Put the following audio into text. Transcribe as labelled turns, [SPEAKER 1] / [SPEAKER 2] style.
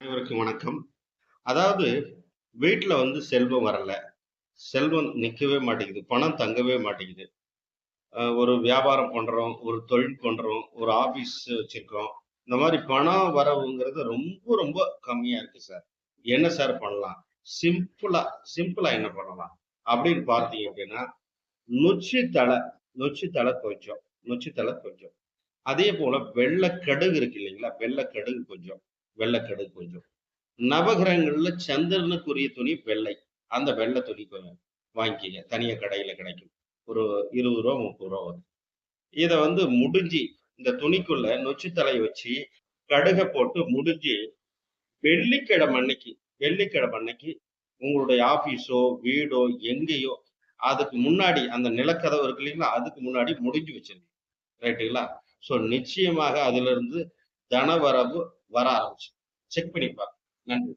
[SPEAKER 1] அனைவருக்கும் வணக்கம். அதாவது வீட்டில் வந்து செல்வம் வரல. செல்வம் நிக்கவே மாட்டேங்குது. பணம் தங்கவே மாட்டேங்குது. ஒரு வியாபாரம் பண்றோம், ஒரு தொழில் பண்றோம், ஒரு ஆபீஸ் வச்சிருக்கோம். இந்த மாதிரி பணம் வரவுங்கிறது ரொம்ப, ரொம்ப கம்மியா இருக்கு சார். என்ன சார் பண்ணலாம்? சிம்பிளா சிம்பிளா என்ன பண்ணலாம்? அப்படின்னு பார்த்தீங்க அப்படின்னா, நொச்சி தலை நொச்சி கொஞ்சம், நொச்சி கொஞ்சம். அதே போல வெள்ளை கடுகு இருக்கு இல்லைங்களா? வெள்ளை கடுகு கொஞ்சம், வெள்ள கொஞ்சம். நவகிரகங்கள்ல சந்திரனுக்குரிய துணி வெள்ளை. அந்த வெள்ளை துணி கொஞ்சம் வாங்கிக்கங்க. தனியாக கடையில கிடைக்கும். ஒரு இருபது ரூபா முப்பது ரூபா வரும். இதை வந்து முடிஞ்சு இந்த துணிக்குள்ள நொச்சி தலையை வச்சு, கடுக போட்டு முடிஞ்சு, வெள்ளிக்கிழமை அன்னைக்கு வெள்ளிக்கிழமை அன்னைக்கு உங்களுடைய ஆபீஸோ, வீடோ எங்கேயோ அதுக்கு முன்னாடி அந்த நிலக்கதவு இருக்கு இல்லைங்களா? அதுக்கு முன்னாடி முடிஞ்சு வச்சிருங்க. ரைட்டுங்களா? ஸோ நிச்சயமாக அதிலிருந்து தனவரவு வர ஆரம்பிச்சு செக் பண்ணிப்பாங்க நன்றி.